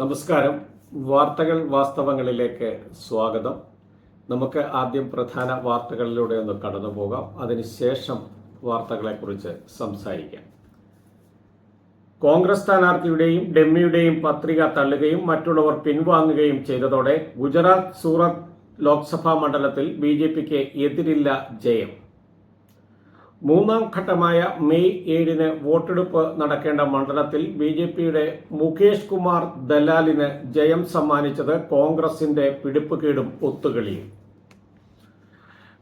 നമസ്കാരം. വാർത്തകൾ വാസ്തവങ്ങളിലേക്ക് സ്വാഗതം. നമുക്ക് ആദ്യം പ്രധാന വാർത്തകളിലൂടെ ഒന്ന് കടന്നു പോകാം. അതിനുശേഷം വാർത്തകളെക്കുറിച്ച് സംസാരിക്കാം. കോൺഗ്രസ് സ്ഥാനാർത്ഥിയുടെയും ഡെമ്മിയുടെയും പത്രിക തള്ളുകയും മറ്റുള്ളവർ പിൻവാങ്ങുകയും ചെയ്തതോടെ ഗുജറാത്ത് സൂറത്ത് ലോക്സഭാ മണ്ഡലത്തിൽ ബി ജെ പിക്ക് എതിരില്ല ജയം. മൂന്നാം ഘട്ടമായ മെയ് ഏഴിന് വോട്ടെടുപ്പ് നടക്കേണ്ട മണ്ഡലത്തിൽ ബി ജെ പിയുടെ മുകേഷ് കുമാർ ദലാലിന് ജയം സമ്മാനിച്ചത് കോൺഗ്രസിന്റെ പിടിപ്പുകേടും ഒത്തുകളിയും.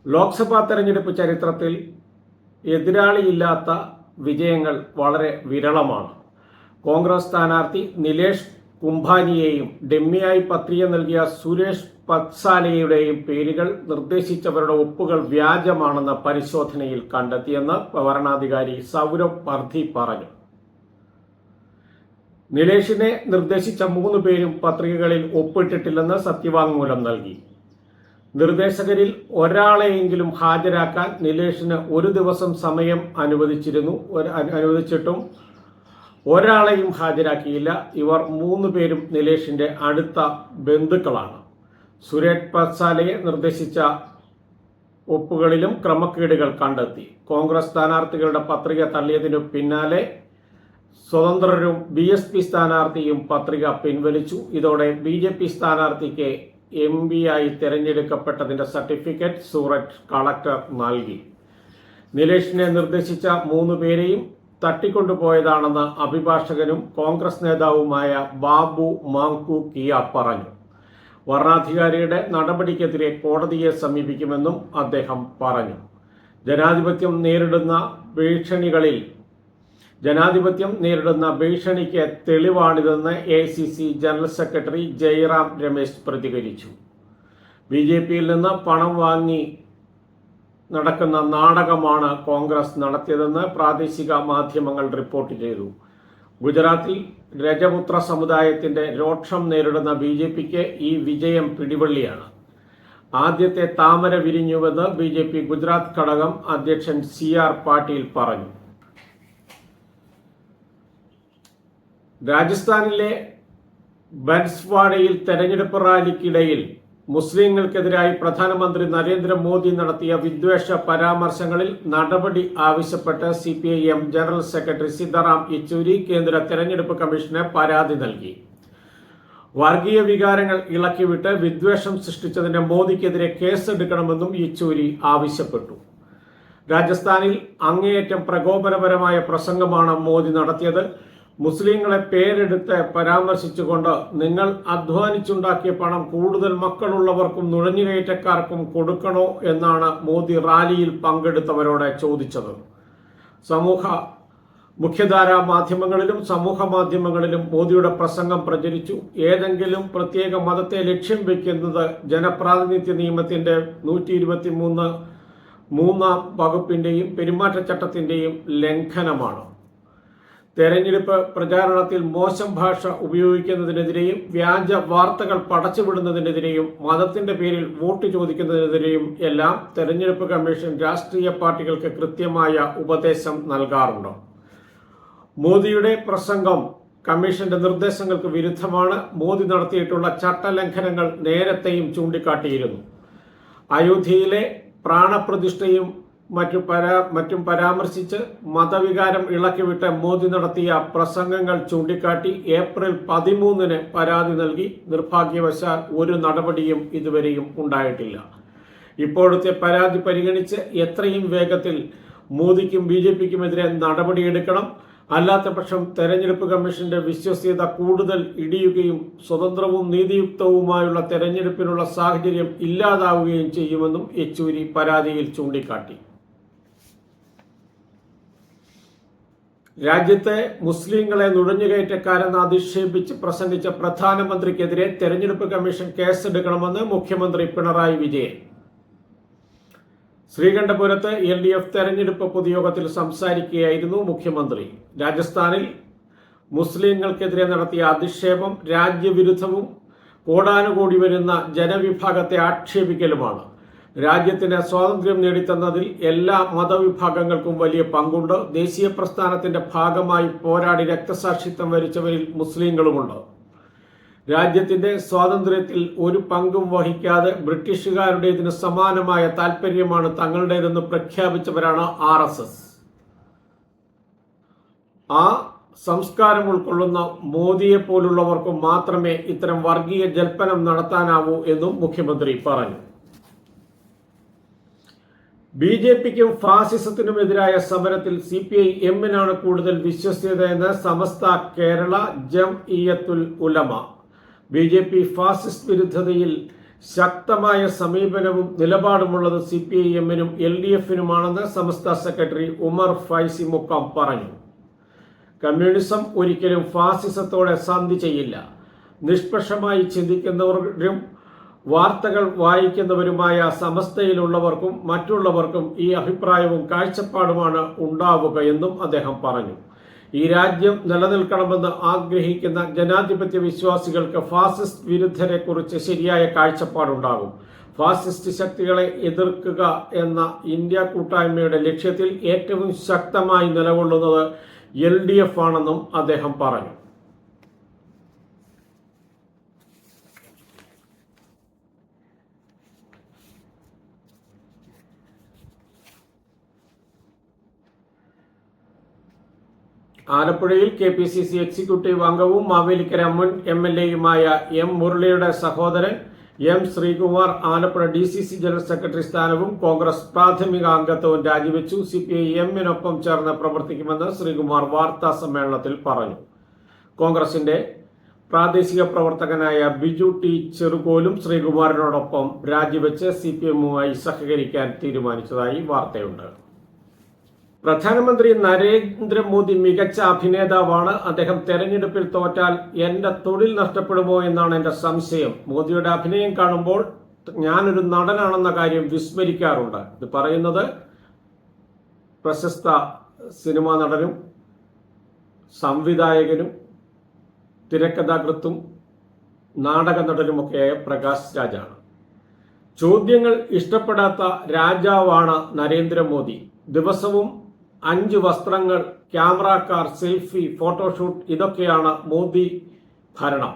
ലോക്സഭാ തെരഞ്ഞെടുപ്പ് ചരിത്രത്തിൽ എതിരാളിയില്ലാത്ത വിജയങ്ങൾ വളരെ വിരളമാണ്. കോൺഗ്രസ് സ്ഥാനാർത്ഥി നിലേഷ് കുംഭാനിയെയും ഡെമ്മിയായി പത്രിക നൽകിയ സുരേഷ് പത്സാലയുടെയും പേരുകൾ നിർദ്ദേശിച്ചവരുടെ ഒപ്പുകൾ വ്യാജമാണെന്ന് പരിശോധനയിൽ കണ്ടെത്തിയെന്ന് വരണാധികാരി സൗരവ് പർധി പറഞ്ഞു. നിലേഷിനെ നിർദ്ദേശിച്ച മൂന്ന് പേരും പത്രികകളിൽ ഒപ്പിട്ടിട്ടില്ലെന്ന് സത്യവാങ്മൂലം നൽകി. നിർദ്ദേശകരിൽ ഒരാളെയെങ്കിലും ഹാജരാക്കാൻ നിലേഷിന് ഒരു ദിവസം സമയം അനുവദിച്ചിരുന്നു അനുവദിച്ചിട്ടും ഒരാളെയും ഹാജരാക്കിയില്ല. ഇവർ മൂന്ന് പേരും നിലേഷിന്റെ അടുത്ത ബന്ധുക്കളാണ്. സുരേഷ് പത്സാലയെ നിർദ്ദേശിച്ച ഒപ്പുകളിലും ക്രമക്കേടുകൾ കണ്ടെത്തി. കോൺഗ്രസ് സ്ഥാനാർത്ഥികളുടെ പത്രിക തള്ളിയതിനു പിന്നാലെ സ്വതന്ത്രരും ബി എസ് പി സ്ഥാനാർത്ഥിയും പത്രിക പിൻവലിച്ചു. ഇതോടെ ബി ജെ പി സ്ഥാനാർത്ഥിക്ക് എം പി ആയി തെരഞ്ഞെടുക്കപ്പെട്ടതിന്റെ സർട്ടിഫിക്കറ്റ് സൂററ്റ് കളക്ടർ നൽകി. നിലേഷിനെ നിർദ്ദേശിച്ച മൂന്ന് പേരെയും തട്ടിക്കൊണ്ടുപോയതാണെന്ന് അഭിഭാഷകനും കോൺഗ്രസ് നേതാവുമായ ബാബു മാങ്കു കിയ പറഞ്ഞു. വർണാധികാരിയുടെ നടപടിക്കെതിരെ കോടതിയെ സമീപിക്കുമെന്നും അദ്ദേഹം പറഞ്ഞു. ജനാധിപത്യം നേരിടുന്ന ഭീഷണികളിൽ ജനാധിപത്യം നേരിടുന്ന ഭീഷണിക്ക് തെളിവാണിതെന്ന് A C C general secretary Jairam Ramesh പ്രതികരിച്ചു. ബി ജെ പിയിൽ നിന്ന് പണം വാങ്ങി നടക്കുന്ന നാടകമാണ് കോൺഗ്രസ് നടത്തിയതെന്ന് പ്രാദേശിക മാധ്യമങ്ങൾ റിപ്പോർട്ട് ചെയ്തു. ഗുജറാത്തിൽ രജപുത്ര സമുദായത്തിന്റെ രോക്ഷം നേരിടുന്ന ബി ജെ പിക്ക് ഈ വിജയം പിടിവള്ളിയാണ്. ആദ്യത്തെ താമര വിരിഞ്ഞുവെന്ന് ബി ജെ പി ഗുജറാത്ത് ഘടകം അധ്യക്ഷൻ സി ആർ പാട്ടീൽ പറഞ്ഞു. രാജസ്ഥാനിലെ ബൻസ്വാഡയിൽ തെരഞ്ഞെടുപ്പ് റാലിക്കിടയിൽ മുസ്ലിങ്ങൾക്കെതിരായി പ്രധാനമന്ത്രി നരേന്ദ്രമോദി നടത്തിയ വിദ്വേഷ പരാമർശങ്ങളിൽ നടപടി ആവശ്യപ്പെട്ട് C P I M general secretary Sitaram Yechury കേന്ദ്ര തെരഞ്ഞെടുപ്പ് കമ്മീഷന് പരാതി നൽകി. വർഗീയ വികാരങ്ങൾ ഇളക്കിവിട്ട് വിദ്വേഷം സൃഷ്ടിച്ചതിന് മോദിക്കെതിരെ കേസെടുക്കണമെന്നും യെച്ചൂരി ആവശ്യപ്പെട്ടു. രാജസ്ഥാനിൽ അങ്ങേയറ്റം പ്രകോപനപരമായ പ്രസംഗമാണ് മോദി നടത്തിയത്. മുസ്ലിങ്ങളെ പേരെടുത്ത് പരാമർശിച്ചുകൊണ്ട് നിങ്ങൾ അധ്വാനിച്ചുണ്ടാക്കിയ പണം കൂടുതൽ മക്കളുള്ളവർക്കും നുഴഞ്ഞുകയറ്റക്കാർക്കും കൊടുക്കണോ എന്നാണ് മോദി റാലിയിൽ പങ്കെടുത്തവരോട് ചോദിച്ചത്. സമൂഹ മുഖ്യധാരാ മാധ്യമങ്ങളിലും സമൂഹ മാധ്യമങ്ങളിലും മോദിയുടെ പ്രസംഗം പ്രചരിച്ചു. ഏതെങ്കിലും പ്രത്യേക മതത്തെ ലക്ഷ്യം വയ്ക്കുന്നത് ജനപ്രാതിനിധ്യ നിയമത്തിന്റെ നൂറ്റി ഇരുപത്തി മൂന്ന് മൂന്നാം വകുപ്പിന്റെയും പെരുമാറ്റച്ചട്ടത്തിന്റെയും ലംഘനമാണ്. തെരഞ്ഞെടുപ്പ് പ്രചാരണത്തിൽ മോശം ഭാഷ ഉപയോഗിക്കുന്നതിനെതിരെയും വ്യാജ വാർത്തകൾ പടച്ചുവിടുന്നതിനെതിരെയും മതത്തിന്റെ പേരിൽ വോട്ട് ചോദിക്കുന്നതിനെതിരെയും എല്ലാം തെരഞ്ഞെടുപ്പ് കമ്മീഷൻ രാഷ്ട്രീയ പാർട്ടികൾക്ക് കൃത്യമായ ഉപദേശം നൽകാറുണ്ട്. മോദിയുടെ പ്രസംഗം കമ്മീഷന്റെ നിർദ്ദേശങ്ങൾക്ക് വിരുദ്ധമാണ്. മോദി നടത്തിയിട്ടുള്ള ചട്ടലംഘനങ്ങൾ നേരത്തെയും ചൂണ്ടിക്കാട്ടിയിരുന്നു. അയോധ്യയിലെ പ്രാണപ്രതിഷ്ഠയും മറ്റു പരാ മറ്റും പരാമർശിച്ച് മതവികാരം ഇളക്കിവിട്ട് മോദി നടത്തിയ പ്രസംഗങ്ങൾ ചൂണ്ടിക്കാട്ടി ഏപ്രിൽ പതിമൂന്നിന് പരാതി നൽകി നിർഭാഗ്യവശാൽ ഒരു നടപടിയും ഇതുവരെയും ഉണ്ടായിട്ടില്ല. ഇപ്പോഴത്തെ പരാതി പരിഗണിച്ച് എത്രയും വേഗത്തിൽ മോദിക്കും ബി ജെ പിക്കുമെതിരെ നടപടിയെടുക്കണം. അല്ലാത്ത പക്ഷം തെരഞ്ഞെടുപ്പ് കമ്മീഷന്റെ വിശ്വസ്യത കൂടുതൽ ഇടിയുകയും സ്വതന്ത്രവും നീതിയുക്തവുമായുള്ള തെരഞ്ഞെടുപ്പിനുള്ള സാഹചര്യം ഇല്ലാതാവുകയും ചെയ്യുമെന്നും യെച്ചൂരി പരാതിയിൽ ചൂണ്ടിക്കാട്ടി. രാജ്യത്തെ മുസ്ലിങ്ങളെ നുഴഞ്ഞുകയറ്റക്കാരെന്ന് അധിക്ഷേപിച്ച് പ്രസംഗിച്ച പ്രധാനമന്ത്രിക്കെതിരെ തെരഞ്ഞെടുപ്പ് കമ്മീഷൻ കേസെടുക്കണമെന്ന് മുഖ്യമന്ത്രി പിണറായി വിജയൻ. ശ്രീകണ്ഠപുരത്ത് എൽ ഡി എഫ് തെരഞ്ഞെടുപ്പ് പൊതുയോഗത്തിൽ സംസാരിക്കുകയായിരുന്നു മുഖ്യമന്ത്രി. രാജസ്ഥാനിൽ മുസ്ലിങ്ങൾക്കെതിരെ നടത്തിയ അധിക്ഷേപം രാജ്യവിരുദ്ധവും കോടാനുകൂടി വരുന്ന ജനവിഭാഗത്തെ ആക്ഷേപിക്കലുമാണ്. രാജ്യത്തിന് സ്വാതന്ത്ര്യം നേടിത്തന്നതിൽ എല്ലാ മതവിഭാഗങ്ങൾക്കും വലിയ പങ്കുണ്ട്. ദേശീയ പ്രസ്ഥാനത്തിന്റെ ഭാഗമായി പോരാടി രക്തസാക്ഷിത്വം വരിച്ചവരിൽ മുസ്ലിങ്ങളുമുണ്ട്. രാജ്യത്തിന്റെ സ്വാതന്ത്ര്യത്തിൽ ഒരു പങ്കും വഹിക്കാതെ ബ്രിട്ടീഷുകാരുടേതിന് സമാനമായ താല്പര്യമാണ് തങ്ങളുടേതെന്ന് പ്രഖ്യാപിച്ചവരാണ് ആർ ആ സംസ്കാരം ഉൾക്കൊള്ളുന്ന മോദിയെ പോലുള്ളവർക്ക് മാത്രമേ ഇത്തരം വർഗീയ ജൽപ്പനം നടത്താനാവൂ എന്നും മുഖ്യമന്ത്രി പറഞ്ഞു. ബി ജെ പിക്കും ഫാസിസത്തിനുമെതിരായ സമരത്തിൽ സി പി ഐ എമ്മിനാണ് കൂടുതൽ വിശ്വസ്യത എന്ന് Samastha Kerala Jamiyyathul Ulama. B J P fascist വിരുദ്ധതയിൽ ശക്തമായ സമീപനവും നിലപാടുമുള്ളത് സി പി ഐ എമ്മിനും എൽ ഡി എഫിനുമാണെന്ന് സമസ്ത സെക്രട്ടറി ഉമർ ഫൈസി മുക്കം പറഞ്ഞു. കമ്മ്യൂണിസം ഒരിക്കലും ഫാസിസത്തോടെ സന്ധി ചെയ്യില്ല. നിഷ്പക്ഷമായി ചിന്തിക്കുന്നവരും വാർത്തകൾ വായിക്കുന്നവരുമായ സമസ്തയിലുള്ളവർക്കും മറ്റുള്ളവർക്കും ഈ അഭിപ്രായവും കാഴ്ചപ്പാടുമാണ് ഉണ്ടാവുക എന്നും അദ്ദേഹം പറഞ്ഞു. ഈ രാജ്യം നിലനിൽക്കണമെന്ന് ആഗ്രഹിക്കുന്ന ജനാധിപത്യ വിശ്വാസികൾക്ക് ഫാസിസ്റ്റ് വിരുദ്ധരെ കുറിച്ച് ശരിയായ കാഴ്ചപ്പാടുണ്ടാകും. ഫാസിസ്റ്റ് ശക്തികളെ എതിർക്കുക എന്ന ഇന്ത്യ കൂട്ടായ്മയുടെ ലക്ഷ്യത്തിൽ ഏറ്റവും ശക്തമായി നിലകൊള്ളുന്നത് എൽ ഡി എഫ് ആണെന്നും അദ്ദേഹം പറഞ്ഞു. ആലപ്പുഴയിൽ K P C C executive അംഗവും മാവേലിക്കര മുൻ എം എൽ എയുമായ എം മുരളിയുടെ സഹോദരൻ M Sreekumar Alappuzha D C C general secretary സ്ഥാനവും കോൺഗ്രസ് പ്രാഥമിക അംഗത്വവും രാജിവെച്ചു. സി പി ഐ എമ്മിനൊപ്പം ചേർന്ന് പ്രവർത്തിക്കുമെന്ന് ശ്രീകുമാർ വാർത്താ സമ്മേളനത്തിൽ പറഞ്ഞു. കോൺഗ്രസിന്റെ പ്രാദേശിക പ്രവർത്തകനായ ബിജു ടി ചെറുകോലും ശ്രീകുമാറിനോടൊപ്പം രാജിവെച്ച് സി പി എമ്മുമായി സഹകരിക്കാൻ തീരുമാനിച്ചതായി വാർത്തയുണ്ട്. പ്രധാനമന്ത്രി നരേന്ദ്രമോദി മികച്ച അഭിനേതാവാണ്. അദ്ദേഹം തെരഞ്ഞെടുപ്പിൽ തോറ്റാൽ എന്റെ തൊഴിൽ നഷ്ടപ്പെടുമോ എന്നാണ് എന്റെ സംശയം. മോദിയുടെ അഭിനയം കാണുമ്പോൾ ഞാനൊരു നടനാണെന്ന കാര്യം വിസ്മരിക്കാറുണ്ട്. ഇത് പറയുന്നത് പ്രശസ്ത സിനിമാ നടനും സംവിധായകനും തിരക്കഥാകൃത്തും നാടക നടനുമൊക്കെയായ പ്രകാശ് രാജാണ്. ചോദ്യങ്ങൾ ഇഷ്ടപ്പെടാത്ത രാജാവാണ് നരേന്ദ്രമോദി. ദിവസവും അഞ്ച് വസ്ത്രങ്ങൾ ക്യാമറ കാർ സെൽഫി ഫോട്ടോഷൂട്ട് ഇതൊക്കെയാണ് മോദി ഭരണം.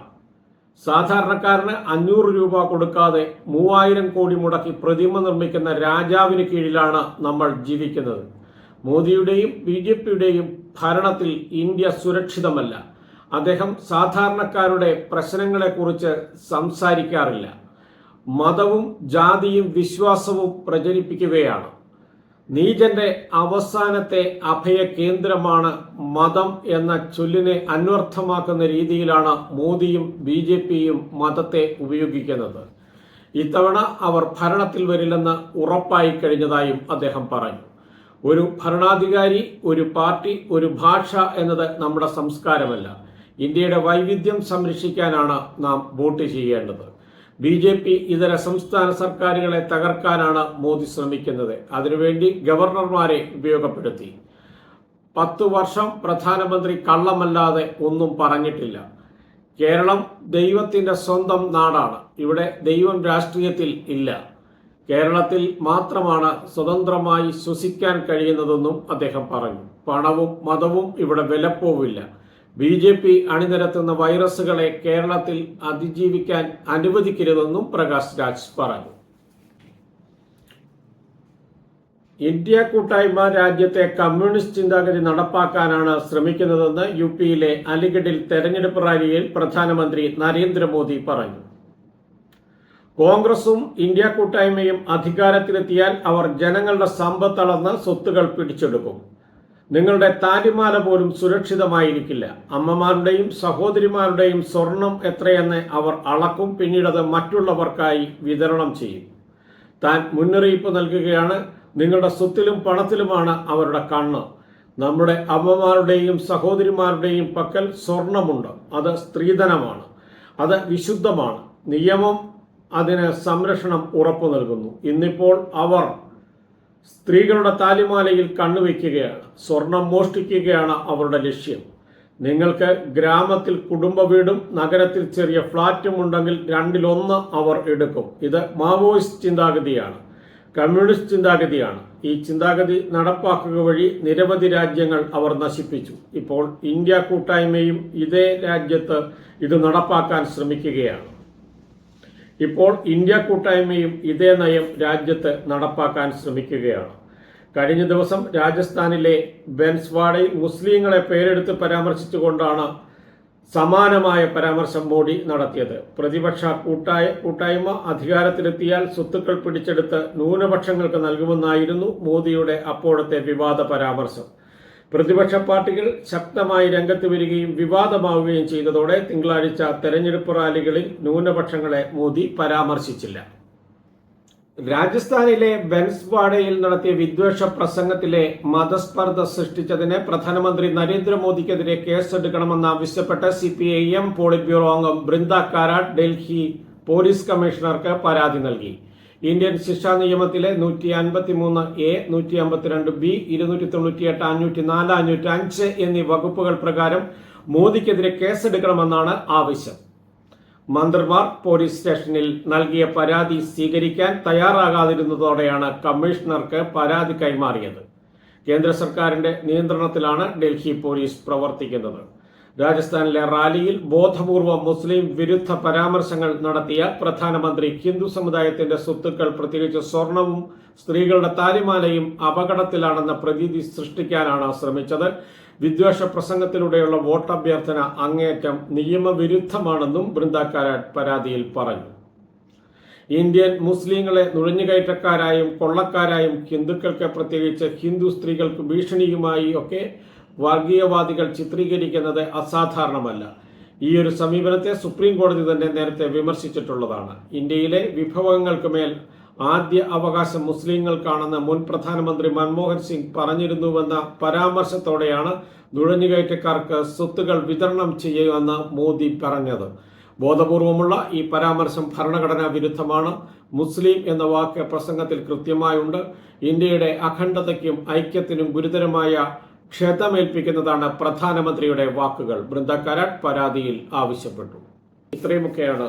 സാധാരണക്കാരന് അഞ്ഞൂറ് രൂപ കൊടുക്കാതെ മൂവായിരം കോടി മുടക്കി പ്രതിമ നിർമ്മിക്കുന്ന രാജാവിന് കീഴിലാണ് നമ്മൾ ജീവിക്കുന്നത്. മോദിയുടെയും ബി ജെ പിയുടെയും ഭരണത്തിൽ ഇന്ത്യ സുരക്ഷിതമല്ല. അദ്ദേഹം സാധാരണക്കാരുടെ പ്രശ്നങ്ങളെക്കുറിച്ച് സംസാരിക്കാറില്ല. മതവും ജാതിയും വിശ്വാസവും പ്രചരിപ്പിക്കുകയാണ്. നീജന്റെ അവസാനത്തെ അഭയ കേന്ദ്രമാണ് മതം എന്ന ചൊല്ലിനെ അന്വർത്ഥമാക്കുന്ന രീതിയിലാണ് മോദിയും ബി ജെ പിയും മതത്തെ ഉപയോഗിക്കുന്നത്. ഇത്തവണ അവർ ഭരണത്തിൽ വരില്ലെന്ന് ഉറപ്പായി കഴിഞ്ഞതായും അദ്ദേഹം പറഞ്ഞു. ഒരു ഭരണാധികാരി ഒരു പാർട്ടി ഒരു ഭാഷ എന്നത് നമ്മുടെ സംസ്കാരമല്ല. ഇന്ത്യയുടെ വൈവിധ്യം സംരക്ഷിക്കാനാണ് നാം വോട്ട് ചെയ്യേണ്ടത്. ബി ജെ പി ഇതര സംസ്ഥാന സർക്കാരുകളെ തകർക്കാനാണ് മോദി ശ്രമിക്കുന്നത്. അതിനുവേണ്ടി ഗവർണർമാരെ ഉപയോഗപ്പെടുത്തി. പത്തു വർഷം പ്രധാനമന്ത്രി കള്ളമല്ലാതെ ഒന്നും പറഞ്ഞിട്ടില്ല. കേരളം ദൈവത്തിന്റെ സ്വന്തം നാടാണ്. ഇവിടെ ദൈവം രാഷ്ട്രീയത്തിൽ ഇല്ല. കേരളത്തിൽ മാത്രമാണ് സ്വതന്ത്രമായി ശ്വസിക്കാൻ കഴിയുന്നതെന്നും അദ്ദേഹം പറഞ്ഞു. പണവും മതവും ഇവിടെ വിലപ്പോവില്ല. ബി ജെ പി അണിനിരത്തുന്ന വൈറസുകളെ കേരളത്തിൽ അതിജീവിക്കാൻ അനുവദിക്കരുതെന്നും പ്രകാശ് രാജ് പറഞ്ഞു. ഇന്ത്യ കൂട്ടായ്മ രാജ്യത്തെ കമ്മ്യൂണിസ്റ്റ് ചിന്താഗതി നടപ്പാക്കാനാണ് ശ്രമിക്കുന്നതെന്ന് യു പിയിലെ അലിഗഡിൽ തെരഞ്ഞെടുപ്പ് റാലിയിൽ പ്രധാനമന്ത്രി നരേന്ദ്രമോദി പറഞ്ഞു. കോൺഗ്രസും ഇന്ത്യ കൂട്ടായ്മയും അധികാരത്തിലെത്തിയാൽ അവർ ജനങ്ങളുടെ സമ്പത്തളന്ന് സ്വത്തുകൾ പിടിച്ചെടുക്കും. നിങ്ങളുടെ താലിമാല പോലും സുരക്ഷിതമായിരിക്കില്ല. അമ്മമാരുടെയും സഹോദരിമാരുടെയും സ്വർണം എത്രയെന്ന് അവർ അളക്കും പിന്നീട് അത് മറ്റുള്ളവർക്കായി വിതരണം ചെയ്യും. താൻ മുന്നറിയിപ്പ് നൽകുകയാണ്. നിങ്ങളുടെ സ്വത്തിലും പണത്തിലുമാണ് അവരുടെ കണ്ണ്. നമ്മുടെ അമ്മമാരുടെയും സഹോദരിമാരുടെയും പക്കൽ സ്വർണമുണ്ട്. അത് സ്ത്രീധനമാണ്. അത് വിശുദ്ധമാണ്. നിയമം അതിന് സംരക്ഷണം ഉറപ്പു നൽകുന്നു. ഇന്നിപ്പോൾ അവർ സ്ത്രീകളുടെ താലിമാലയിൽ കണ്ണുവെക്കുകയാണ് സ്വർണം മോഷ്ടിക്കുകയാണ് അവരുടെ ലക്ഷ്യം. നിങ്ങൾക്ക് ഗ്രാമത്തിൽ കുടുംബ വീടും നഗരത്തിൽ ചെറിയ ഫ്ളാറ്റും ഉണ്ടെങ്കിൽ രണ്ടിലൊന്ന് അവർ എടുക്കും. ഇത് മാവോയിസ്റ്റ് ചിന്താഗതിയാണ്. കമ്മ്യൂണിസ്റ്റ് ചിന്താഗതിയാണ്. ഈ ചിന്താഗതി നടപ്പാക്കുക വഴി നിരവധി രാജ്യങ്ങൾ അവർ നശിപ്പിച്ചു. ഇപ്പോൾ ഇന്ത്യ കൂട്ടായ്മയും ഇതേ രാജ്യത്ത് ഇത് നടപ്പാക്കാൻ ശ്രമിക്കുകയാണ്. ഇപ്പോൾ ഇന്ത്യ കൂട്ടായ്മയും ഇതേ നയം രാജ്യത്ത് നടപ്പാക്കാൻ ശ്രമിക്കുകയാണ്. കഴിഞ്ഞ ദിവസം രാജസ്ഥാനിലെ ബെൻസ്വാഡയിൽ മുസ്ലിങ്ങളെ പേരെടുത്ത് പരാമർശിച്ചുകൊണ്ടാണ് സമാനമായ പരാമർശം മോഡി നടത്തിയത്. പ്രതിപക്ഷ കൂട്ടായ കൂട്ടായ്മ അധികാരത്തിലെത്തിയാൽ സ്വത്തുക്കൾ പിടിച്ചെടുത്ത് ന്യൂനപക്ഷങ്ങൾക്ക് നൽകുമെന്നായിരുന്നു മോദിയുടെ അപ്പോഴത്തെ വിവാദ പരാമർശം. പ്രതിപക്ഷ പാർട്ടികൾ ശക്തമായി രംഗത്ത് വരികയും വിവാദമാവുകയും ചെയ്തതോടെ തിങ്കളാഴ്ച തെരഞ്ഞെടുപ്പ് റാലികളിൽ ന്യൂനപക്ഷങ്ങളെ മോദി പരാമർശിച്ചില്ല. രാജസ്ഥാനിലെ ബെൻസ്വാഡയിൽ നടത്തിയ വിദ്വേഷ പ്രസംഗത്തിലെ മതസ്പർദ്ധ സൃഷ്ടിച്ചതിന് പ്രധാനമന്ത്രി നരേന്ദ്രമോദിക്കെതിരെ കേസെടുക്കണമെന്നാവശ്യപ്പെട്ട് C P I M politburo അംഗം ബൃന്ദ കാരാട്ട് ഡൽഹി പോലീസ് കമ്മീഷണർക്ക് പരാതി നൽകി. ഇന്ത്യൻ ശിക്ഷാ നിയമത്തിലെ നൂറ്റി അൻപത്തി മൂന്ന് എ നൂറ്റി അമ്പത്തിരണ്ട് ബി ഇരുന്നൂറ്റി തൊണ്ണൂറ്റി എട്ട് അഞ്ഞൂറ്റി നാല് അഞ്ഞൂറ്റി അഞ്ച് എന്നീ വകുപ്പുകൾ പ്രകാരം മോദിക്കെതിരെ കേസെടുക്കണമെന്നാണ് ആവശ്യം. മന്ത്രിമാർ പോലീസ് സ്റ്റേഷനിൽ നൽകിയ പരാതി സ്വീകരിക്കാൻ തയ്യാറാകാതിരുന്നതോടെയാണ് കമ്മീഷണർക്ക് പരാതി കൈമാറിയത്. കേന്ദ്ര സർക്കാരിന്റെ നിയന്ത്രണത്തിലാണ് ഡൽഹി പോലീസ് പ്രവർത്തിക്കുന്നത്. രാജസ്ഥാനിലെ റാലിയിൽ ബോധപൂർവം മുസ്ലിം വിരുദ്ധ പരാമർശങ്ങൾ നടത്തിയ പ്രധാനമന്ത്രി ഹിന്ദു സമുദായത്തിന്റെ സ്വത്തുക്കൾ പ്രത്യേകിച്ച് സ്വർണവും സ്ത്രീകളുടെ താലിമാലയും അപകടത്തിലാണെന്ന പ്രതീതി സൃഷ്ടിക്കാനാണ് ശ്രമിച്ചത്. വിദ്വേഷ പ്രസംഗത്തിലൂടെയുള്ള വോട്ടഭ്യർത്ഥന അങ്ങേയറ്റം നിയമവിരുദ്ധമാണെന്നും ബൃന്ദാക്കാരാട്ട് പരാതിയിൽ പറഞ്ഞു. ഇന്ത്യൻ മുസ്ലിങ്ങളെ നുഴഞ്ഞുകയറ്റക്കാരായും കൊള്ളക്കാരായും ഹിന്ദുക്കൾക്ക് പ്രത്യേകിച്ച് ഹിന്ദു സ്ത്രീകൾക്ക് ഭീഷണിയുമായി ഒക്കെ വർഗീയവാദികൾ ചിത്രീകരിക്കുന്നത് അസാധാരണമല്ല. ഈ ഒരു സമീപനത്തെ സുപ്രീം കോടതി തന്നെ നേരത്തെ വിമർശിച്ചിട്ടുള്ളതാണ്. ഇന്ത്യയിലെ വിഭവങ്ങൾക്ക് മേൽ ആദ്യ അവകാശം മുസ്ലിങ്ങൾക്കാണെന്ന് മുൻ പ്രധാനമന്ത്രി മൻമോഹൻ സിംഗ് പറഞ്ഞിരുന്നുവെന്ന പരാമർശത്തോടെയാണ് നുഴഞ്ഞുകയറ്റക്കാർക്ക് സ്വത്തുകൾ വിതരണം ചെയ്യുമെന്ന് മോദി പറഞ്ഞത്. ബോധപൂർവമുള്ള ഈ പരാമർശം ഭരണഘടനാ വിരുദ്ധമാണ്. മുസ്ലിം എന്ന വാക്ക് പ്രസംഗത്തിൽ കൃത്യമായുണ്ട്. ഇന്ത്യയുടെ അഖണ്ഡതയ്ക്കും ഐക്യത്തിനും ഗുരുതരമായ ക്ഷതമേൽപ്പിക്കുന്നതാണ് പ്രധാനമന്ത്രിയുടെ വാക്കുകൾ. ബൃന്ദ കരാട്ട് പരാതിയിൽ ആവശ്യപ്പെട്ടു. ഇത്രയുമൊക്കെയാണ്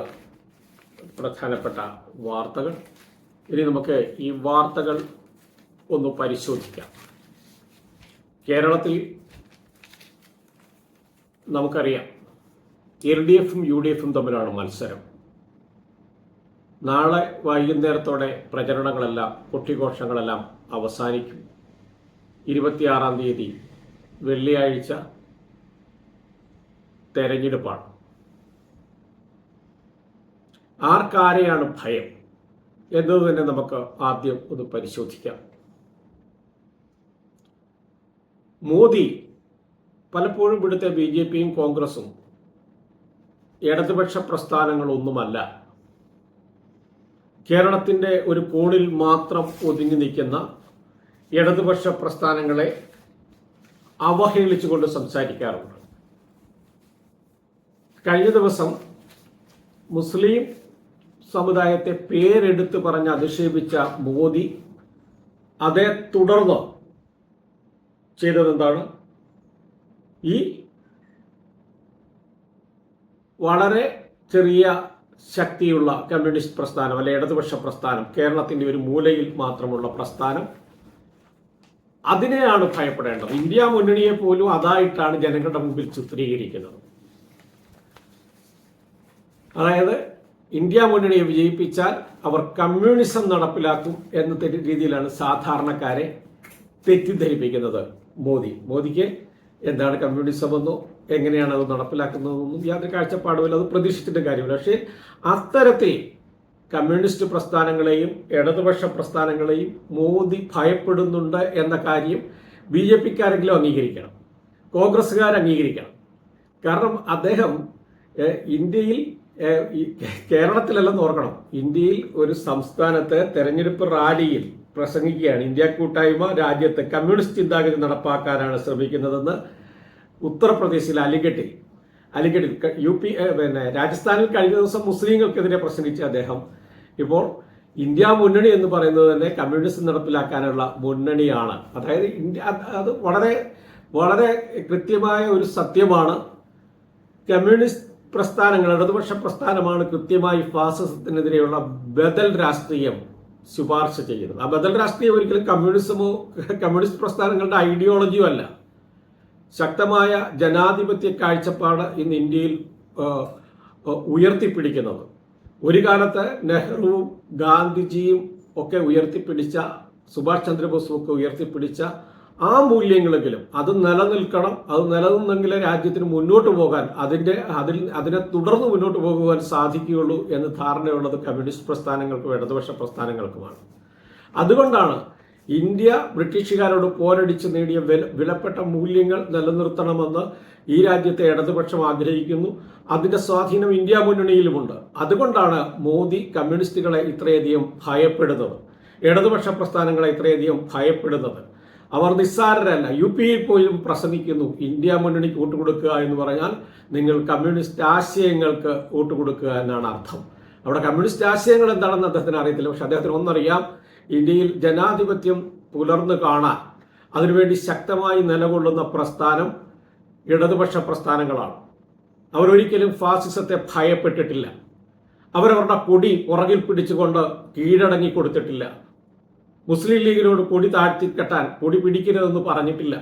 പ്രധാനപ്പെട്ട വാർത്തകൾ. ഇനി നമുക്ക് ഈ വാർത്തകൾ ഒന്ന് പരിശോധിക്കാം. കേരളത്തിൽ നമുക്കറിയാം എൽ ഡി എഫും യു ഡി എഫും തമ്മിലാണ് മത്സരം. നാളെ വൈകുന്നേരത്തോടെ പ്രചരണങ്ങളെല്ലാം കൊട്ടിഘോഷങ്ങളെല്ലാം അവസാനിക്കും. ഇരുപത്തിയാറാം തീയതി വെള്ളിയാഴ്ച തെരഞ്ഞെടുപ്പാണ്. ആർക്കാരെയാണ് ഭയം? എന്നത് തന്നെ നമുക്ക് ആദ്യം ഒന്ന് പരിശോധിക്കാം. മോദി പലപ്പോഴും ഇവിടുത്തെ ബി ജെ പിയും കോൺഗ്രസും ഇടതുപക്ഷ പ്രസ്ഥാനങ്ങളൊന്നുമല്ല. കേരളത്തിന്റെ ഒരു കോണിൽ മാത്രം ഒതുങ്ങി നിൽക്കുന്ന ഇടതുപക്ഷ പ്രസ്ഥാനങ്ങളെ അവഹേളിച്ചുകൊണ്ട് സംസാരിക്കാറുണ്ട്. കഴിഞ്ഞ ദിവസം മുസ്ലിം സമുദായത്തെ പേരെടുത്ത് പറഞ്ഞ് അധിക്ഷേപിച്ച മോദി അതേ തുടർന്ന് ചെയ്തതെന്താണ്? ഈ വളരെ ചെറിയ ശക്തിയുള്ള കമ്മ്യൂണിസ്റ്റ് പ്രസ്ഥാനം അല്ലെ ഇടതുപക്ഷ പ്രസ്ഥാനം കേരളത്തിന്റെ ഒരു മൂലയിൽ മാത്രമുള്ള പ്രസ്ഥാനം അതിനെയാണ് ഭയപ്പെടേണ്ടത്. ഇന്ത്യ മുന്നണിയെ പോലും അതായിട്ടാണ് ജനങ്ങളുടെ മുമ്പിൽ ചിത്രീകരിക്കുന്നത്. അതായത് ഇന്ത്യ മുന്നണിയെ വിജയിപ്പിച്ചാൽ അവർ കമ്മ്യൂണിസം നടപ്പിലാക്കും എന്ന രീതിയിലാണ് സാധാരണക്കാരെ തെറ്റിദ്ധരിപ്പിക്കുന്നത് മോദി. മോദിക്ക് എന്താണ് കമ്മ്യൂണിസം എന്നോ എങ്ങനെയാണ് അത് നടപ്പിലാക്കുന്നതെന്നും യാതൊരു കാഴ്ചപ്പാടുമില്ല. അത് പ്രതീക്ഷിച്ചിട്ട് കാര്യമില്ല. പക്ഷേ അത്തരത്തിൽ കമ്മ്യൂണിസ്റ്റ് പ്രസ്ഥാനങ്ങളെയും ഇടതുപക്ഷ പ്രസ്ഥാനങ്ങളെയും മോദി ഭയപ്പെടുന്നുണ്ട് എന്ന കാര്യം ബി ജെ പിക്കാരെങ്കിലും അംഗീകരിക്കണം. കോൺഗ്രസ്സുകാർ അംഗീകരിക്കണം. കാരണം അദ്ദേഹം ഇന്ത്യയിൽ കേരളത്തിലല്ലെന്ന് ഓർക്കണം. ഇന്ത്യയിൽ ഒരു സംസ്ഥാനത്ത് തെരഞ്ഞെടുപ്പ് റാലിയിൽ പ്രസംഗിക്കുകയാണ്. ഇന്ത്യ കൂട്ടായ്മ രാജ്യത്ത് കമ്മ്യൂണിസ്റ്റ് ചിന്താഗതി നടപ്പാക്കാനാണ് ശ്രമിക്കുന്നതെന്ന് ഉത്തർപ്രദേശിൽ അലിഗഡിൽ അലിഗഡിൽ യു പി പിന്നെ രാജസ്ഥാനിൽ കഴിഞ്ഞ ദിവസം മുസ്ലിങ്ങൾക്കെതിരെ പ്രസംഗിച്ച അദ്ദേഹം ഇപ്പോൾ ഇന്ത്യ മുന്നണി എന്ന് പറയുന്നത് തന്നെ കമ്മ്യൂണിസം നടപ്പിലാക്കാനുള്ള മുന്നണിയാണ്. അതായത് ഇന്ത്യ അത് വളരെ വളരെ കൃത്യമായ ഒരു സത്യമാണ്. കമ്മ്യൂണിസ്റ്റ് പ്രസ്ഥാനങ്ങൾ ഇടതുപക്ഷ പ്രസ്ഥാനമാണ് കൃത്യമായി ഫാസിസത്തിനെതിരെയുള്ള ബദൽ രാഷ്ട്രീയം ശുപാർശ ചെയ്യുന്നത്. ആ ബദൽ രാഷ്ട്രീയം ഒരിക്കലും കമ്മ്യൂണിസമോ കമ്മ്യൂണിസ്റ്റ് പ്രസ്ഥാനങ്ങളുടെ ഐഡിയോളജിയോ അല്ല. ശക്തമായ ജനാധിപത്യ കാഴ്ചപ്പാട് ഇന്ന് ഇന്ത്യയിൽ ഉയർത്തിപ്പിടിക്കുന്നത്. ഒരു കാലത്ത് നെഹ്റുവും ഗാന്ധിജിയും ഒക്കെ ഉയർത്തിപ്പിടിച്ച സുഭാഷ് ചന്ദ്രബോസും ഒക്കെ ഉയർത്തിപ്പിടിച്ച ആ മൂല്യങ്ങളെങ്കിലും അത് നിലനിൽക്കണം അത് നിലനിന്നെങ്കിലേ രാജ്യത്തിന് മുന്നോട്ട് പോകാൻ അതിന്റെ അതിൽ അതിനെ തുടർന്ന് മുന്നോട്ട് പോകുവാൻ സാധിക്കുകയുള്ളൂ എന്ന് ധാരണയുള്ളത് കമ്മ്യൂണിസ്റ്റ് പ്രസ്ഥാനങ്ങൾക്കും ഇടതുപക്ഷ പ്രസ്ഥാനങ്ങൾക്കുമാണ്. അതുകൊണ്ടാണ് ഇന്ത്യ ബ്രിട്ടീഷുകാരോട് പോരടിച്ച് നേടിയ വില വിലപ്പെട്ട മൂല്യങ്ങൾ നിലനിർത്തണമെന്ന് ഈ രാജ്യത്തെ ഇടതുപക്ഷം ആഗ്രഹിക്കുന്നു. അതിന്റെ സ്വാധീനം ഇന്ത്യ മുന്നണിയിലുമുണ്ട്. അതുകൊണ്ടാണ് മോദി കമ്മ്യൂണിസ്റ്റുകളെ ഇത്രയധികം ഭയപ്പെടുന്നത്. ഇടതുപക്ഷ പ്രസ്ഥാനങ്ങളെ ഇത്രയധികം ഭയപ്പെടുന്നത്. അവർ നിസ്സാരരല്ല. യു പിയിൽ പോലും പ്രസംഗിക്കുന്നു ഇന്ത്യ മുന്നണിക്ക് വോട്ടുകൊടുക്കുക എന്ന് പറഞ്ഞാൽ നിങ്ങൾ കമ്മ്യൂണിസ്റ്റ് ആശയങ്ങൾക്ക് വോട്ട് കൊടുക്കുക എന്നാണ് അർത്ഥം. അവിടെ കമ്മ്യൂണിസ്റ്റ് ആശയങ്ങൾ എന്താണെന്ന് അദ്ദേഹത്തിന് അറിയത്തില്ല. പക്ഷെ അദ്ദേഹത്തിന് ഒന്നറിയാം ഇന്ത്യയിൽ ജനാധിപത്യം പുലർന്നു കാണാൻ അതിനുവേണ്ടി ശക്തമായി നിലകൊള്ളുന്ന പ്രസ്ഥാനം ഇടതുപക്ഷ പ്രസ്ഥാനങ്ങളാണ്. അവരൊരിക്കലും ഫാസിസത്തെ ഭയപ്പെട്ടിട്ടില്ല. അവരവരുടെ കൊടി പുറകിൽ പിടിച്ചുകൊണ്ട് കീഴടങ്ങി കൊടുത്തിട്ടില്ല. മുസ്ലിം ലീഗിനോട് കൊടി താഴ്ത്തിക്കെട്ടാൻ കൊടി പിടിക്കരുതെന്ന് പറഞ്ഞിട്ടില്ല.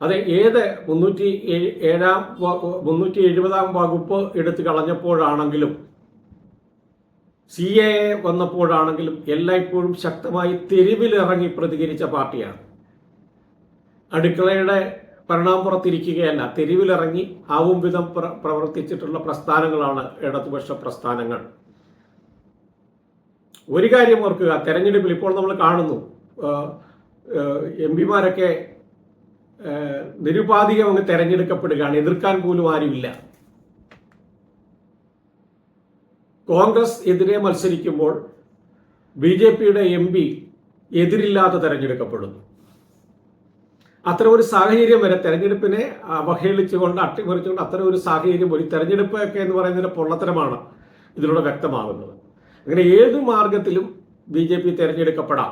അത് ഏത് മുന്നൂറ്റി ഏഴ് മുന്നൂറ്റി എഴുപതാം വകുപ്പ് എടുത്തു കളഞ്ഞപ്പോഴാണെങ്കിലും സി എ വന്നപ്പോഴാണെങ്കിലും എല്ലായ്പ്പോഴും ശക്തമായി തെരുവിലിറങ്ങി പ്രതികരിച്ച പാർട്ടിയാണ്. അടുക്കളയുടെ പരിണാമപ്പുറത്തിരിക്കുകയല്ല തെരുവിലിറങ്ങി ആവും വിധം പ്ര- പ്രവർത്തിച്ചിട്ടുള്ള പ്രസ്ഥാനങ്ങളാണ് ഇടതുപക്ഷ പ്രസ്ഥാനങ്ങൾ. ഒരു കാര്യം ഓർക്കുക തെരഞ്ഞെടുപ്പിൽ ഇപ്പോൾ നമ്മൾ കാണുന്നു എം പിമാരൊക്കെ നിരുപാധികം അങ്ങ് തെരഞ്ഞെടുക്കപ്പെടുകയാണ്. എതിർക്കാൻ പോലും ആരുമില്ല. കോൺഗ്രസ് എതിരെ മത്സരിക്കുമ്പോൾ ബി ജെ പിയുടെ എം പി എതിരില്ലാതെ തെരഞ്ഞെടുക്കപ്പെടുന്നു. അത്തരം ഒരു സാഹചര്യം വരെ തെരഞ്ഞെടുപ്പിനെ അവഹേളിച്ചുകൊണ്ട് അട്ടിമറിച്ചുകൊണ്ട് അത്തരം ഒരു സാഹചര്യം ഒരു തെരഞ്ഞെടുപ്പ് ഒക്കെ എന്ന് പറയുന്നതിന്റെ പൊള്ളത്തരമാണ് ഇതിലൂടെ വ്യക്തമാകുന്നത്. അങ്ങനെ ഏത് മാർഗത്തിലും ബി ജെ പി തെരഞ്ഞെടുക്കപ്പെടാം.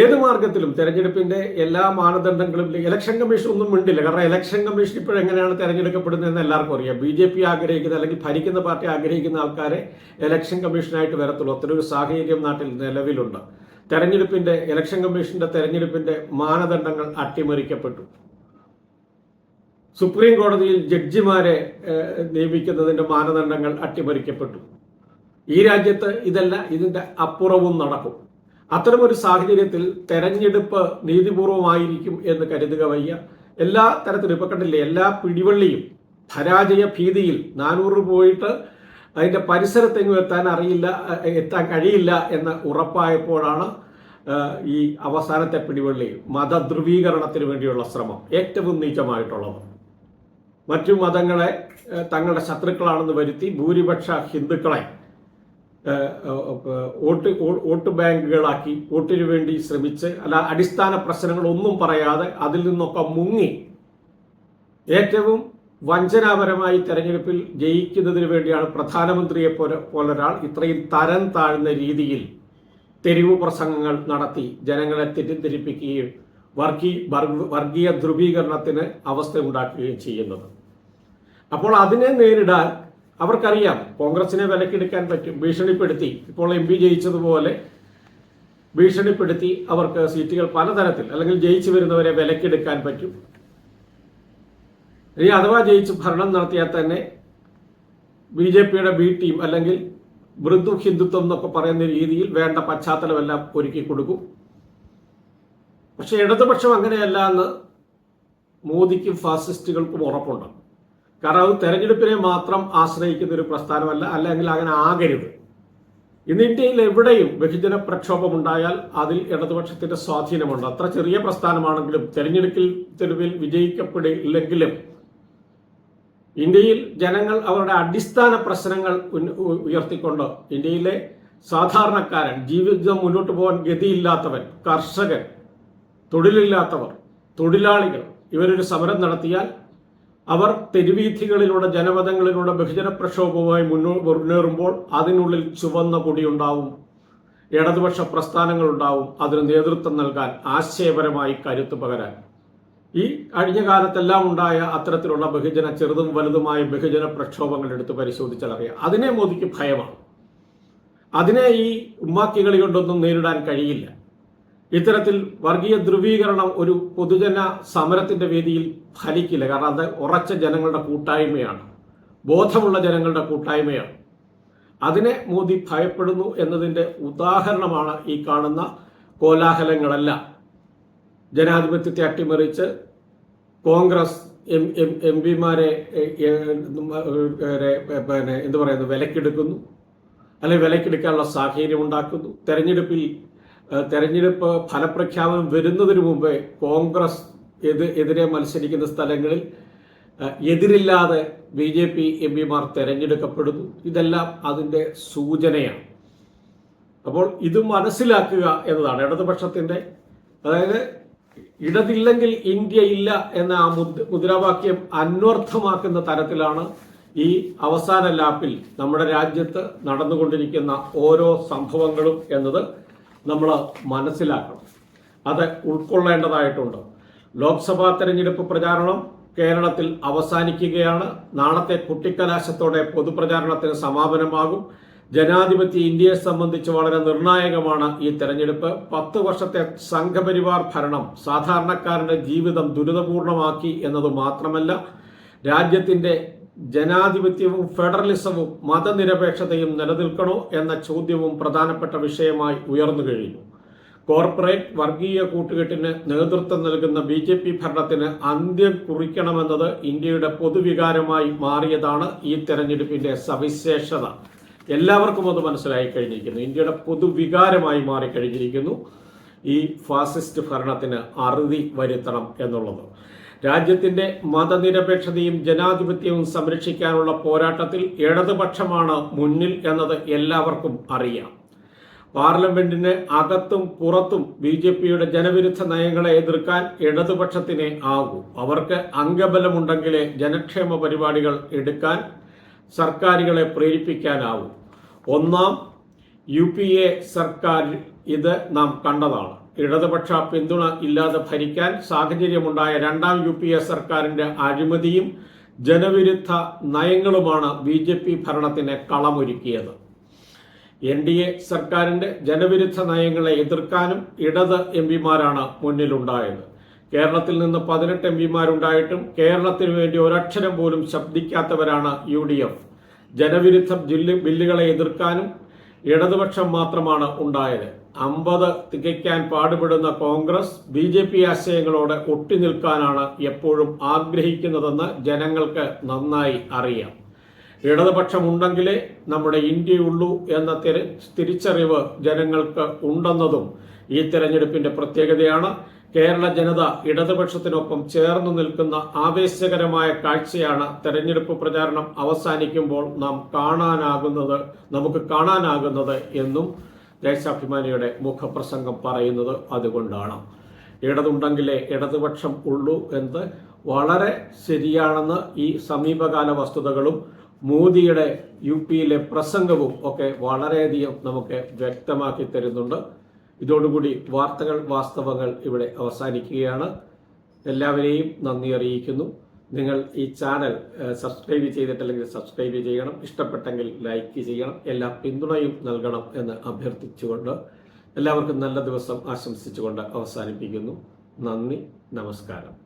ഏത് മാർഗത്തിലും തെരഞ്ഞെടുപ്പിന്റെ എല്ലാ മാനദണ്ഡങ്ങളും ഇലക്ഷൻ കമ്മീഷൻ ഒന്നും മിണ്ടില്ല. കാരണം ഇലക്ഷൻ കമ്മീഷൻ ഇപ്പോഴെങ്ങനെയാണ് തെരഞ്ഞെടുക്കപ്പെടുന്നതെന്ന് എല്ലാവർക്കും അറിയാം. ബി ജെ പി ആഗ്രഹിക്കുന്ന അല്ലെങ്കിൽ ഭരിക്കുന്ന പാർട്ടി ആഗ്രഹിക്കുന്ന ആൾക്കാരെ ഇലക്ഷൻ കമ്മീഷനായിട്ട് വരത്തുള്ളൂ. അത്തരം ഒരു സാഹചര്യം നാട്ടിൽ നിലവിലുണ്ട്. തെരഞ്ഞെടുപ്പിന്റെ ഇലക്ഷൻ കമ്മീഷന്റെ തെരഞ്ഞെടുപ്പിന്റെ മാനദണ്ഡങ്ങൾ അട്ടിമറിക്കപ്പെട്ടു. സുപ്രീം കോടതിയിൽ ജഡ്ജിമാരെ നിയമിക്കുന്നതിന്റെ മാനദണ്ഡങ്ങൾ അട്ടിമറിക്കപ്പെട്ടു. ഈ രാജ്യത്ത് ഇതല്ല ഇതിന്റെ അപ്പുറവും നടക്കും. അത്തരമൊരു സാഹചര്യത്തിൽ തെരഞ്ഞെടുപ്പ് നീതിപൂർവമായിരിക്കും എന്ന് കരുതുക വയ്യ. എല്ലാ തരത്തിലും ഇപ്പൊ കണ്ടില്ലേ എല്ലാ പിടിവള്ളിയും പരാജയ ഭീതിയിൽ നാനൂറ് പോയിട്ട് അതിന്റെ പരിസരത്തെങ്ങും എത്താൻ അറിയില്ല എത്താൻ കഴിയില്ല എന്ന് ഉറപ്പായപ്പോഴാണ് ഈ അവസാനത്തെ പിടിവള്ളി മതധ്രുവീകരണത്തിന് വേണ്ടിയുള്ള ശ്രമം ഏറ്റവും നീചമായിട്ടുള്ളത്. മറ്റു മതങ്ങളെ തങ്ങളുടെ ശത്രുക്കളാണെന്ന് വരുത്തി ഭൂരിപക്ഷ ഹിന്ദുക്കളെ വോട്ട് വോട്ട് ബാങ്കുകളാക്കി വോട്ടിനു വേണ്ടി ശ്രമിച്ച് അല്ല അടിസ്ഥാന പ്രശ്നങ്ങളൊന്നും പറയാതെ അതിൽ നിന്നൊക്കെ മുങ്ങി ഏറ്റവും വഞ്ചനാപരമായി തെരഞ്ഞെടുപ്പിൽ ജയിക്കുന്നതിന് വേണ്ടിയാണ് പ്രധാനമന്ത്രിയെ പോലെ പോലൊരാൾ ഇത്രയും തരം താഴ്ന്ന രീതിയിൽ തെരുവ് പ്രസംഗങ്ങൾ നടത്തി ജനങ്ങളെ തെറ്റിദ്ധരിപ്പിക്കുകയും വർഗീ വർഗീയ ധ്രുവീകരണത്തിന് അവസ്ഥ ഉണ്ടാക്കുകയും ചെയ്യുന്നത്. അപ്പോൾ അതിനെ നേരിടാൻ അവർക്കറിയാം കോൺഗ്രസിനെ വിലക്കെടുക്കാൻ പറ്റും ഭീഷണിപ്പെടുത്തി. ഇപ്പോൾ എം പി ജയിച്ചതുപോലെ ഭീഷണിപ്പെടുത്തി അവർക്ക് സീറ്റുകൾ പലതരത്തിൽ അല്ലെങ്കിൽ ജയിച്ചു വരുന്നവരെ വിലക്കെടുക്കാൻ പറ്റും. ഇനി അഥവാ ജയിച്ച് ഭരണം നടത്തിയാൽ തന്നെ ബി ജെ പിയുടെ ബി ടീം അല്ലെങ്കിൽ മൃദു ഹിന്ദുത്വം എന്നൊക്കെ പറയുന്ന രീതിയിൽ വേണ്ട പശ്ചാത്തലമെല്ലാം ഒരുക്കി കൊടുക്കും. പക്ഷെ ഇടതുപക്ഷം അങ്ങനെയല്ല എന്ന് മോദിക്കും ഫാസിസ്റ്റുകൾക്കും ഉറപ്പുണ്ട്. കാരണം അത് തെരഞ്ഞെടുപ്പിനെ മാത്രം ആശ്രയിക്കുന്ന ഒരു പ്രസ്ഥാനമല്ല അല്ലെങ്കിൽ അങ്ങനെ ആകരുത്. ഇന്ന് ഇന്ത്യയിൽ എവിടെയും ബഹുജന പ്രക്ഷോഭം ഉണ്ടായാൽ അതിൽ ഇടതുപക്ഷത്തിന്റെ സ്വാധീനമുണ്ട്. അത്ര ചെറിയ പ്രസ്ഥാനമാണെങ്കിലും തെരഞ്ഞെടുപ്പിൽ തെരുവിൽ വിജയിക്കപ്പെടില്ലെങ്കിലും ഇന്ത്യയിൽ ജനങ്ങൾ അവരുടെ അടിസ്ഥാന പ്രശ്നങ്ങൾ ഉയർത്തിക്കൊണ്ട്? ഇന്ത്യയിലെ സാധാരണക്കാരൻ ജീവിതം മുന്നോട്ട് പോകാൻ ഗതിയില്ലാത്തവൻ കർഷകൻ തൊഴിലില്ലാത്തവർ തൊഴിലാളികൾ ഇവരൊരു സമരം നടത്തിയാൽ അവർ തെരുവീഥികളിലൂടെ ജനപദങ്ങളിലൂടെ ബഹുജന പ്രക്ഷോഭവുമായി മുന്നോ മുന്നേറുമ്പോൾ അതിനുള്ളിൽ ചുവന്ന കൊടിയുണ്ടാവും. ഇടതുപക്ഷ പ്രസ്ഥാനങ്ങളുണ്ടാവും. അതിന് നേതൃത്വം നൽകാൻ ആശയപരമായി കരുത്ത് പകരാൻ. ഈ കഴിഞ്ഞ കാലത്തെല്ലാം ഉണ്ടായ അത്തരത്തിലുള്ള ബഹുജന ചെറുതും വലുതുമായ ബഹുജന പ്രക്ഷോഭങ്ങൾ എടുത്ത് പരിശോധിച്ചാൽ അറിയാം. അതിനെ മോദിക്ക് ഭയമാണ്. അതിനെ ഈ ഉമ്മാക്കികളി കൊണ്ടൊന്നും നേരിടാൻ കഴിയില്ല. ഇത്തരത്തിൽ വർഗീയ ധ്രുവീകരണം ഒരു പൊതുജന സമരത്തിന്റെ വേദിയിൽ ഫലിക്കില്ല. കാരണം അത് ഉറച്ച ജനങ്ങളുടെ കൂട്ടായ്മയാണ്. ബോധമുള്ള ജനങ്ങളുടെ കൂട്ടായ്മയാണ്. അതിനെ മോദി ഭയപ്പെടുന്നു എന്നതിന്റെ ഉദാഹരണമാണ് ഈ കാണുന്ന കോലാഹലങ്ങളെല്ലാം. ജനാധിപത്യത്തെ അട്ടിമറിച്ച് കോൺഗ്രസ് എം എം എം പിമാരെ പിന്നെ എന്ത് പറയുന്നു വിലക്കെടുക്കുന്നു. അല്ലെങ്കിൽ വിലക്കെടുക്കാനുള്ള സാഹചര്യം ഉണ്ടാക്കുന്നു. തെരഞ്ഞെടുപ്പിൽ തെരഞ്ഞെടുപ്പ് ഫലപ്രഖ്യാപനം വരുന്നതിന് മുമ്പേ കോൺഗ്രസ് എത് എതിരെ മത്സരിക്കുന്ന സ്ഥലങ്ങളിൽ എതിരില്ലാതെ ബി ജെ പി എം പിമാർ തെരഞ്ഞെടുക്കപ്പെടുന്നു. ഇതെല്ലാം അതിന്റെ സൂചനയാണ്. അപ്പോൾ ഇത് മനസ്സിലാക്കുക എന്നതാണ്. ഇടതുപക്ഷത്തിന്റെ അതായത് ഇടതില്ലെങ്കിൽ ഇന്ത്യ ഇല്ല എന്ന ആ മുദ്ര- മുദ്രാവാക്യം അന്വർത്ഥമാക്കുന്ന തരത്തിലാണ് ഈ അവസാന ലാപ്പിൽ നമ്മുടെ രാജ്യത്ത് നടന്നുകൊണ്ടിരിക്കുന്ന ഓരോ സംഭവങ്ങളും എന്നത് നമ്മൾ മനസ്സിലാക്കണം. അത് ഉൾക്കൊള്ളേണ്ടതായിട്ടുണ്ട്. ലോക്സഭാ തെരഞ്ഞെടുപ്പ് പ്രചാരണം കേരളത്തിൽ അവസാനിക്കുകയാണ്. നാളത്തെ കുട്ടിക്കലാശത്തോടെ പൊതുപ്രചാരണത്തിന് സമാപനമാകും. ജനാധിപത്യ ഇന്ത്യയെ സംബന്ധിച്ച് വളരെ നിർണായകമാണ് ഈ തെരഞ്ഞെടുപ്പ്. പത്ത് വർഷത്തെ സംഘപരിവാർ ഭരണം സാധാരണക്കാരന്റെ ജീവിതം ദുരിതപൂർണമാക്കി എന്നത് മാത്രമല്ല രാജ്യത്തിന്റെ ജനാധിപത്യവും ഫെഡറലിസവും മതനിരപേക്ഷതയും നിലനിൽക്കണോ എന്ന ചോദ്യവും പ്രധാനപ്പെട്ട വിഷയമായി ഉയർന്നു കഴിഞ്ഞു. കോർപ്പറേറ്റ് വർഗീയ കൂട്ടുകെട്ടിന് നേതൃത്വം നൽകുന്ന ബി ജെ പി ഭരണത്തിന് അന്ത്യം കുറിക്കണമെന്നത് ഇന്ത്യയുടെ പൊതുവികാരമായി മാറിയതാണ് ഈ തെരഞ്ഞെടുപ്പിന്റെ സവിശേഷത. എല്ലാവർക്കും അത് മനസ്സിലായി കഴിഞ്ഞിരിക്കുന്നു. ഇന്ത്യയുടെ പൊതുവികാരമായി മാറിക്കഴിഞ്ഞിരിക്കുന്നു ഈ ഫാസിസ്റ്റ് ഭരണത്തിന് അറുതി വരുത്തണം എന്നുള്ളത്. രാജ്യത്തിന്റെ മതനിരപേക്ഷതയും ജനാധിപത്യവും സംരക്ഷിക്കാനുള്ള പോരാട്ടത്തിൽ ഇടതുപക്ഷമാണ് മുന്നിൽ എന്നത് എല്ലാവർക്കും അറിയാം. പാർലമെന്റിന് അകത്തും പുറത്തും ബി ജെ പിയുടെ ജനവിരുദ്ധ നയങ്ങളെ എതിർക്കാൻ ഇടതുപക്ഷത്തിനെ ആകൂ. അവർക്ക് അംഗബലമുണ്ടെങ്കിലേ ജനക്ഷേമ പരിപാടികൾ എടുക്കാൻ സർക്കാരുകളെ പ്രേരിപ്പിക്കാനാവും. ഒന്നാം യു പി എ സർക്കാർ ഇത് നാം കണ്ടതാണ്. ഇടതുപക്ഷ പിന്തുണ ഇല്ലാതെ ഭരിക്കാൻ സാഹചര്യമുണ്ടായ രണ്ടാം യു പി എ സർക്കാരിന്റെ അഴിമതിയും ജനവിരുദ്ധ നയങ്ങളുമാണ് ബി ജെ പി ഭരണത്തിന് കളമൊരുക്കിയത്. എൻ ഡി എ സർക്കാരിന്റെ ജനവിരുദ്ധ നയങ്ങളെ എതിർക്കാനും ഇടത് എം പിമാരാണ് മുന്നിലുണ്ടായത്. കേരളത്തിൽ നിന്ന് പതിനെട്ട് എം പിമാരുണ്ടായിട്ടും കേരളത്തിന് വേണ്ടി ഒരക്ഷരം പോലും ശബ്ദിക്കാത്തവരാണ് യു ഡി എഫ് ജനവിരുദ്ധ ബില്ലുകളെ എതിർക്കാനും ഇടതുപക്ഷം മാത്രമാണ് ഉണ്ടായത്. അമ്പത് തികയ്ക്കാൻ പാടുപെടുന്ന കോൺഗ്രസ് ബി ജെ പി ആശയങ്ങളോട് ഒട്ടി നിൽക്കാനാണ് എപ്പോഴും ആഗ്രഹിക്കുന്നതെന്ന് ജനങ്ങൾക്ക് നന്നായി അറിയാം. ഇടതുപക്ഷം ഉണ്ടെങ്കിലേ നമ്മുടെ ഇന്ത്യയുള്ളൂ എന്ന തിരിച്ചറിവ് ജനങ്ങൾക്ക് ഉണ്ടെന്നതും ഈ തെരഞ്ഞെടുപ്പിന്റെ പ്രത്യേകതയാണ്. കേരള ജനത ഇടതുപക്ഷത്തിനൊപ്പം ചേർന്നു നിൽക്കുന്ന ആവേശകരമായ കാഴ്ചയാണ് തെരഞ്ഞെടുപ്പ് പ്രചാരണം അവസാനിക്കുമ്പോൾ നാം കാണാനാകുന്നത് നമുക്ക് കാണാനാകുന്നത് എന്നും ദേശാഭിമാനിയുടെ മുഖപ്രസംഗം പറയുന്നത് അതുകൊണ്ടാണ്. ഇടതുണ്ടെങ്കിലേ ഇടതുപക്ഷം ഉള്ളൂ എന്ന് വളരെ ശരിയാണെന്ന് ഈ സമീപകാല വസ്തുതകളും മോദിയുടെ യു പിയിലെ പ്രസംഗവും ഒക്കെ വളരെയധികം നമുക്ക് വ്യക്തമാക്കി തരുന്നുണ്ട്. ഇതോടുകൂടി വാർത്തകൾ വാസ്തവങ്ങൾ ഇവിടെ അവസാനിക്കുകയാണ്. എല്ലാവരെയും നന്ദി അറിയിക്കുന്നു. നിങ്ങൾ ഈ ചാനൽ സബ്സ്ക്രൈബ് ചെയ്തിട്ടില്ലെങ്കിൽ സബ്സ്ക്രൈബ് ചെയ്യണം. ഇഷ്ടപ്പെട്ടെങ്കിൽ ലൈക്ക് ചെയ്യണം. എല്ലാ പിന്തുണയും നൽകണം എന്ന് അഭ്യർത്ഥിച്ചുകൊണ്ട് എല്ലാവർക്കും നല്ല ദിവസം ആശംസിച്ചുകൊണ്ട് അവസാനിപ്പിക്കുന്നു. നന്ദി നമസ്കാരം.